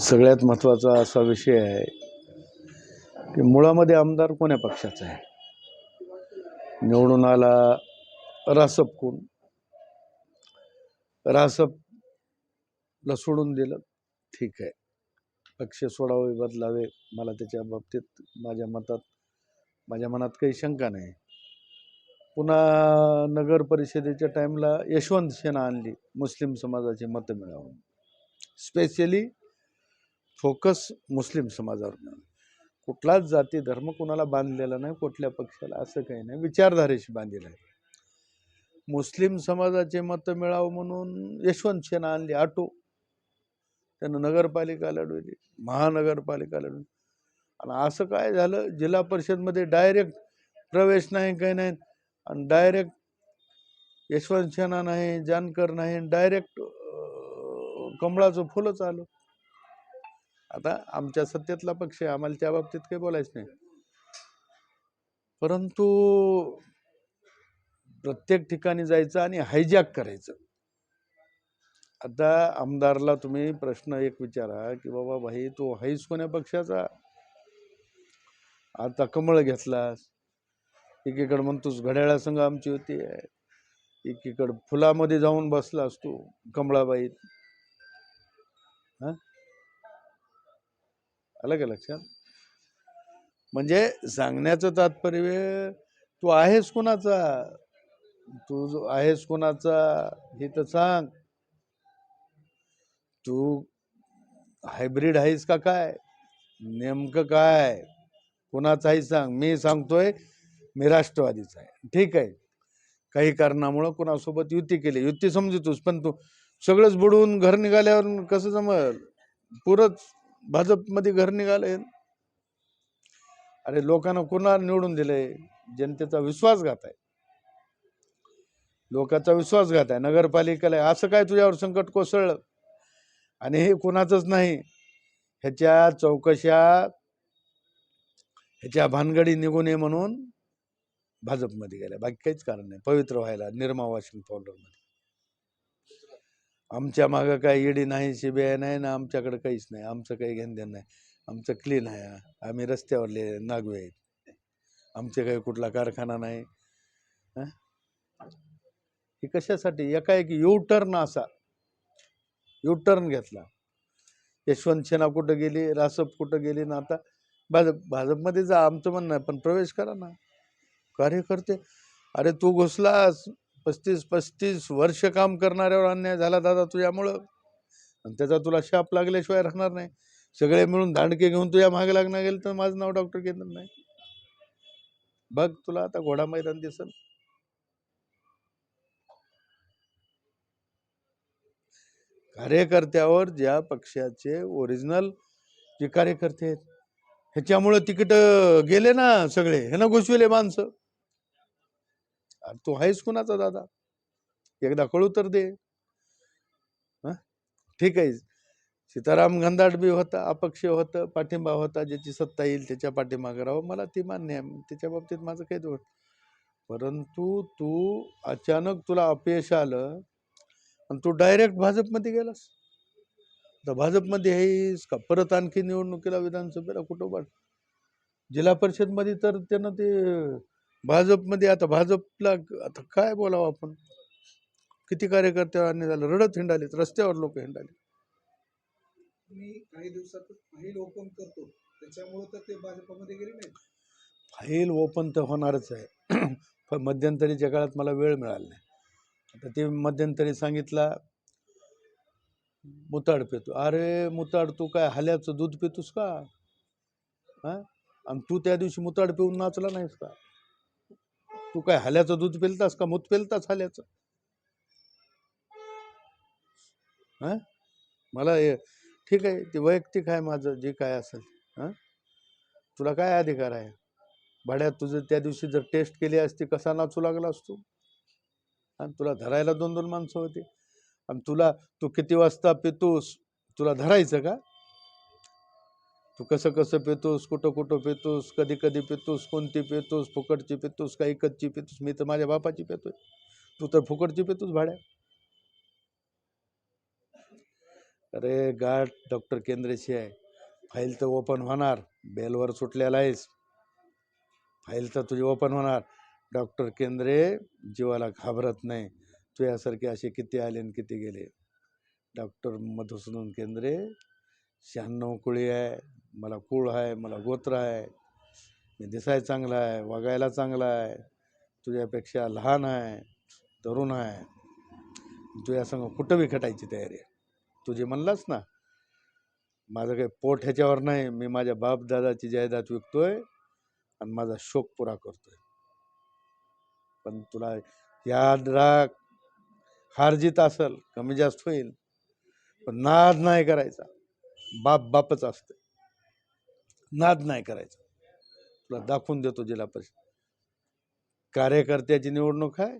सगळ्यात महत्त्वाचा असा विषय आहे की मुळामध्ये आमदार कोण्या पक्षाचा आहे? निवडून आला रासप कोण? रासपला सोडून दिलं ठीक आहे. पक्ष सोडावे बदलावे मला त्याच्या बाबतीत माझ्या मतात माझ्या मनात काही शंका नाही. पुन्हा नगर परिषदेच्या टाईमला यशवंत सेना आणली मुस्लिम समाजाची मतं मिळवून. स्पेशली फोकस मुस्लिम समाजावर मिळाला. कुठलाच जाती धर्म कुणाला बांधलेला नाही कुठल्या पक्षाला असं काही नाही. विचारधारेशी बांधलेलं आहे. मुस्लिम समाजाचे मतं मिळावं म्हणून यशवंत सेना आणली आटो. त्यानं नगरपालिका लढवली महानगरपालिका लढवली. आणि असं काय झालं? जिल्हा परिषदमध्ये डायरेक्ट प्रवेश नाही काही नाही. आणि डायरेक्ट यशवंत सेना नाही जानकर नाही डायरेक्ट कमळाचं फुलंच आलं. आता आमच्या सत्तेतला पक्ष आहे आम्हाला त्या बाबतीत काही बोलायचं नाही. परंतु प्रत्येक ठिकाणी जायचं आणि हायजॅक करायचं. आता आमदारला तुम्ही प्रश्न एक विचारा की बाबा भाई तो हाईस कोण्या पक्षाचा? आता कमळ घेतलास. एकीकडे म्हणतोस घड्याळासंग आमची होती. आहे एकीकडे फुलामध्ये जाऊन बसलास तू कमळाबाईत. हां? आलं का लक्षात? म्हणजे सांगण्याचं तात्पर्य तू आहेस कोणाचा? तू जो आहेस कोणाचा हे तर सांग. तू हायब्रिड आहेस का काय? नेमकं काय? कोणाचं आहे सांग. मी सांगतोय मी राष्ट्रवादीचा आहे. ठीक आहे. काही कारणामुळं कोणासोबत युती केली. युती समजतोस पण तू सगळंच बुडवून घर निघाल्यावर कसं जमल? पुरंच भाजपमध्ये घर निघाले अरे लोकांना कोणाला निवडून दिलंय? जनतेचा विश्वासघात आहे. लोकांचा विश्वासघात आहे. नगरपालिकेला आहे. असं काय तुझ्यावर संकट कोसळलं? आणि हे कोणाचंच नाही. ह्याच्या चौकशा ह्याच्या भानगडी निघू नये म्हणून भाजपमध्ये गेल्या. बाकी काहीच कारण नाही. पवित्र व्हायला निर्मा वॉशिंग पावडरमध्ये. आमच्या मागं काय ईडी नाही सीबीआय नाही ना आमच्याकडे काहीच नाही. आमचं काही घेणदेण नाही. आमचं क्लीन आहे. आम्ही रस्त्यावरले नागवे आहेत. आमचे काही कुठला कारखाना नाही. हे? कशासाठी? एकाएकी यू टर्न असा. यू टर्न घेतला. यशवंत सेना कुठं गेली? रासप कुठं गेली? ना आता भाजप भाजपमध्ये जा आमचं म्हणणं आहे पण प्रवेश करा ना. कार्यकर्ते अरे तू घुसलास. पस्तीस पस्तीस वर्ष काम करणाऱ्यावर अन्याय झाला दादा तुझ्यामुळं आणि त्याचा तुला शाप लागल्याशिवाय राहणार नाही. सगळे मिळून दांडके घेऊन तुझ्या मागे लागणार गेलं तर माझं नाव डॉक्टर केंद्र नाही. बघ तुला आता घोडा मैदान दिसल. कार्यकर्त्यावर ज्या पक्षाचे ओरिजिनल जे कार्यकर्ते आहेत ह्याच्यामुळं तिकीट गेले ना सगळे हे ना घुसविले माणसं. अरे तू आहेस कुणाचा दादा? एकदा कळू तर दे. ठीक आहे. सीताराम गंधाड बी होता अपक्ष होतं पाठिंबा होता ज्याची सत्ता येईल त्याच्या पाठिंबा करावं. मला ती मान्य आहे. त्याच्या बाबतीत माझं काही दोष परंतु तू अचानक तुला अपयश आलं आणि तू डायरेक्ट भाजपमध्ये गेलास. तर भाजपमध्ये आहेस का परत आणखी निवडणुकीला विधानसभेला कुठं वाट जिल्हा परिषदमध्ये तर त्यानं ते भाजपमध्ये आता भाजपला आता काय बोलावं आपण? किती कार्यकर्ते अन्य झालं? रडत हिंडालेत रस्त्यावर लोक हिंडाले मी काही दिवसातच फाईल ओपन करतो. त्याच्यामुळे तर ते भाजपमध्ये गेले नाही फाईल ओपन तर होणारच आहे. पण मध्यंतरीच्या काळात मला वेळ मिळाला नाही. आता ते मध्यंतरी सांगितला मुताड पितो. अरे मुताड तू काय हाल्याचं दूध पितोस का? हा? आणि तू त्या दिवशी मुताड पिऊन नाचला नाहीस का? तू काय हाल्याचं दूध पेलतास का मूत पेलतास हाल्याचं? हां? मला ठीक आहे ते वैयक्तिक आहे माझं जे काय असेल हां? तुला काय अधिकार आहे? भाड्यात तुझं त्या दिवशी जर टेस्ट केली असती कसा नाचू लागला असतो आणि तुला धरायला दोन दोन माणसं होती. आणि तुला तू किती वाजता पितोस तुला धरायचं का? तू कसं कसं पितोस कुठं कुठं पितोस कधी कधी पितोस कोणती पितोस फुकटची पितोस का इकतची पितोस? मी तर माझ्या बापाची पितोय. तू तर फुकटची पितोस भाड्या. अरे गाठ डॉक्टर केंद्रेशी आहे. फाईल तर ओपन होणार. बेलवर सुटलेला आहेस. फाईल तर तुझी ओपन होणार. डॉक्टर केंद्रे जीवाला घाबरत नाही. तुझ्यासारखे असे किती आले आणि किती गेले? डॉक्टर मधुसूदन केंद्रे शहाण्णव कुळी आहे मला कुळ आहे मला गोत्र आहे. मी दिसाय चांगला आहे वागायला चांगला आहे. तुझ्यापेक्षा लहान आहे तरुण आहे. तुझ्या संग कुठं विखटायची खटायची तयारी आहे? तुझी म्हणलास ना माझं काही पोट ह्याच्यावर नाही मी माझ्या बाप दादाची जायदाद विकतोय आणि माझा शोक पुरा करतोय. पण तुला याद राख हार जीत असल कमी जास्त होईल पण नाद नाही करायचा. बाप बापच असते. नाद नाही करायचा. तुला दाखवून देतो जिल्हा परिषद. कार्यकर्त्याची निवडणूक आहे.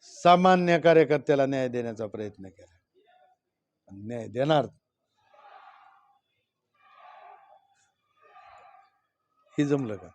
सामान्य कार्यकर्त्याला न्याय देण्याचा प्रयत्न केला. न्याय देणार ही जमलं का?